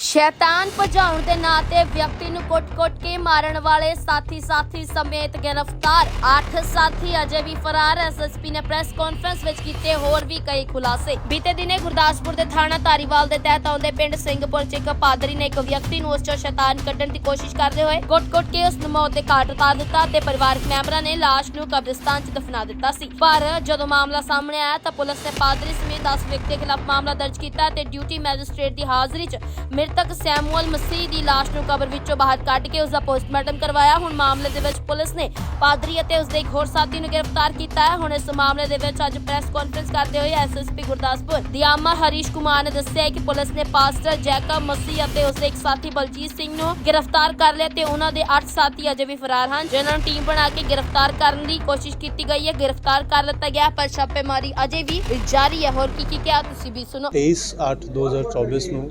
ਸ਼ੈਤਾਨ ਭਜਾਉਣ ਦੇ ਨਾਂ ਤੇ ਵਿਅਕਤੀ ਨੂੰ ਕੁੱਟ-ਕੁੱਟ ਕੇ ਮਾਰਨ ਵਾਲੇ ਸਾਥੀ-ਸਾਥੀ ਸਮੇਤ ਗ੍ਰਿਫਤਾਰ। 8 ਸਾਥੀ ਅਜੇ ਵੀ ਫਰਾਰ। ਐਸਐਸਪੀ ਨੇ ਪ੍ਰੈਸ ਕਾਨਫਰੰਸ ਵਿੱਚ ਕੀਤੇ ਹੋਰ ਵੀ ਕਈ ਖੁਲਾਸੇ। ਬੀਤੇ ਦਿਨੇ ਗੁਰਦਾਸਪੁਰ ਦੇ ਥਾਣਾ ਧਾਰੀਵਾਲ ਦੇ ਤਹਿਤ ਆਉਂਦੇ ਪਿੰਡ ਸਿੰਘਪੁਰ ਚ ਇੱਕ ਪਾਦਰੀ ਨੇ ਇੱਕ ਵਿਅਕਤੀ ਨੂੰ ਉਸ ਚੋਂ ਸ਼ੈਤਾਨ ਕੱਢਣ ਦੀ ਕੋਸ਼ਿਸ਼ ਕਰਦੇ ਹੋਏ ਕੁੱਟ-ਕੁੱਟ ਕੇ ਉਸ ਨੂੰ ਮੌਤ ਦੇ ਘਾਟ ਉਤਾਰ ਦਿੱਤਾ ਤੇ ਪਰਿਵਾਰਕ ਮੈਂਬਰਾਂ ਨੇ ਲਾਸ਼ ਨੂੰ ਕਬਰਿਸਤਾਨ 'ਚ ਦਫਨਾ ਦਿੱਤਾ ਸੀ। ਪਰ ਜਦੋਂ ਮਾਮਲਾ ਸਾਹਮਣੇ ਆਇਆ ਤਾਂ ਪੁਲਿਸ ਨੇ ਪਾਦਰੀ ਸਮੇਤ 10 ਵਿਅਕਤੀਆਂ ਖਿਲਾਫ ਮਾਮਲਾ ਦਰਜ ਕੀਤਾ ਤੇ ਡਿਊਟੀ ਮੈਜਿਸਟ੍ਰੇਟ ਦੀ ਹਾਜ਼ਰੀ 'ਚ ਮ੍ਰਿਤਕ ਸੈਮੂਅਲ ਮਸੀਹ ਦੀ ਲਾਸ਼ ਨੂੰ ਕਬਰ ਵਿੱਚੋਂ ਬਾਹਰ ਕੱਢ ਕੇ ਉਸ ਦਾ ਪੋਸਟਮਾਰਟਮ ਕਰਵਾਇਆ। ਹੁਣ ਮਾਮਲੇ ਦੇ ਵਿੱਚ ਪੁਲਿਸ ਨੇ ਪਾਦਰੀ ਅਤੇ ਉਸ ਦੇ ਇੱਕ ਹੋਰ ਸਾਥੀ ਨੂੰ ਗ੍ਰਿਫਤਾਰ ਕੀਤਾ ਹੈ। ਹੁਣ ਇਸ ਮਾਮਲੇ ਦੇ ਵਿੱਚ ਅੱਜ ਪ੍ਰੈਸ ਕਾਨਫਰੰਸ ਕਰਦੇ ਹੋਏ ਐਸਐਸਪੀ ਗੁਰਦਾਸਪੁਰ ਦਿਆਮਾ ਹਰੀਸ਼ ਕੁਮਾਰ ਨੇ ਦੱਸਿਆ ਕਿ ਪੁਲਿਸ ਨੇ ਪਾਸਟਰ ਜੈਕਬ ਮਸੀਹ ਅਤੇ ਉਸ ਦੇ ਇੱਕ ਸਾਥੀ ਬਲਜੀਤ ਸਿੰਘ ਨੂੰ ਗ੍ਰਿਫਤਾਰ ਕਰ ਲਿਆ ਤੇ ਉਹਨਾਂ ਦੇ 8 ਸਾਥੀ ਅਜੇ ਵੀ ਫਰਾਰ ਹਨ, ਜਿਨ੍ਹਾਂ ਨੂੰ ਟੀਮ ਬਣਾ ਕੇ ਗ੍ਰਿਫਤਾਰ ਕਰਨ ਦੀ ਕੋਸ਼ਿਸ਼ ਕੀਤੀ ਗਈ ਹੈ। ਗ੍ਰਿਫਤਾਰ ਕਰ ਲਿੱਤਾ ਗਿਆ ਪਰ ਛਾਪੇਮਾਰੀ ਅਜੇ ਵੀ ਜਾਰੀ ਹੈ। ਹੋਰ ਕੀ ਕੀ ਕਿਹਾ ਤੁਸੀਂ ਵੀ ਸੁਣੋ। 23 8 2024 ਨੂੰ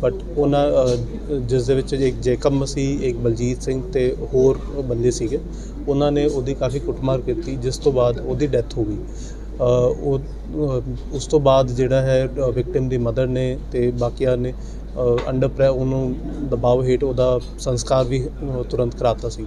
ਬਟ ਉਹਨਾਂ ਜਿਸ ਦੇ ਵਿੱਚ ਇੱਕ ਜੇਕਬ ਮਸੀਹ, ਇੱਕ ਬਲਜੀਤ ਸਿੰਘ ਤੇ ਹੋਰ ਬੰਦੇ ਸੀਗੇ, ਉਹਨਾਂ ਨੇ ਉਹਦੀ ਕਾਫੀ ਕੁੱਟਮਾਰ ਕੀਤੀ, ਜਿਸ ਤੋਂ ਬਾਅਦ ਉਹਦੀ ਡੈਥ ਹੋ ਗਈ। ਉਹ ਉਸ ਤੋਂ ਬਾਅਦ ਜਿਹੜਾ ਹੈ ਵਿਕਟਿਮ ਦੀ ਮਦਰ ਨੇ ਤੇ ਬਾਕੀਆਂ ਨੇ ਅੰਡਰ ਪ੍ਰੈ ਉਹਨੂੰ ਦਬਾਅ ਹੇਠ ਉਹਦਾ ਸੰਸਕਾਰ ਵੀ ਤੁਰੰਤ ਕਰਾਤਾ ਸੀ।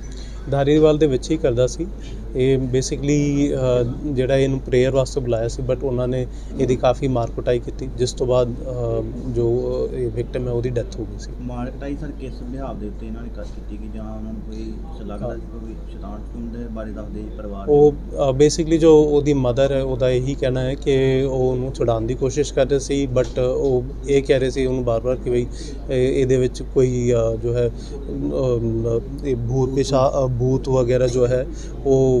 ਧਾਰੀਵਾਲ ਦੇ ਵਿੱਚ ਹੀ ਕਰਦਾ ਸੀ। ਇਹ ਬੇਸਿਕਲੀ ਜਿਹੜਾ ਇਹਨੂੰ ਪ੍ਰੇਅਰ ਵਾਸਤੇ ਬੁਲਾਇਆ ਸੀ ਬਟ ਉਹਨਾਂ ਨੇ ਇਹਦੀ ਕਾਫੀ ਮਾਰ ਕੁਟਾਈ ਕੀਤੀ ਜਿਸ ਤੋਂ ਬਾਅਦ ਜੋ ਇਹ ਵਿਕਟਮ ਹੈ ਉਹਦੀ ਡੈਥ ਹੋ ਗਈ ਸੀ ਮਾਰਕਟਾਈ ਸਰ ਕਿਸ ਵਿਹਾਰ ਦੇ ਉੱਤੇ ਇਹਨਾਂ ਨੇ ਕਰ ਕੀਤੀ ਕਿ ਜਾਂ ਉਹਨਾਂ ਨੂੰ ਕੋਈ ਲੱਗਦਾ ਸੀ ਕੋਈ ਸ਼ੈਤਾਨ ਸ਼ਤੂਨ ਦੇ ਬਾਰੇ ਦੱਸਦੇ ਪਰਿਵਾਰ? ਉਹ ਬੇਸਿਕਲੀ ਜੋ ਉਹਦੀ ਮਦਰ ਹੈ ਉਹਦਾ ਇਹੀ ਕਹਿਣਾ ਹੈ ਕਿ ਉਹ ਉਹਨੂੰ ਛੁਡਾਉਣ ਦੀ ਕੋਸ਼ਿਸ਼ ਕਰ ਰਹੇ ਸੀ ਬਟ ਉਹ ਇਹ ਕਹਿ ਰਹੇ ਸੀ ਉਹਨੂੰ ਬਾਰ-ਬਾਰ ਕਿ ਇਹ- ਇਹਦੇ ਵਿੱਚ ਕੋਈ ਜੋ ਹੈ ਇਹ ਭੂਤ ਪਿਸ਼ਾ ਭੂਤ ਵਗੈਰਾ ਜੋ ਹੈ ਉਹ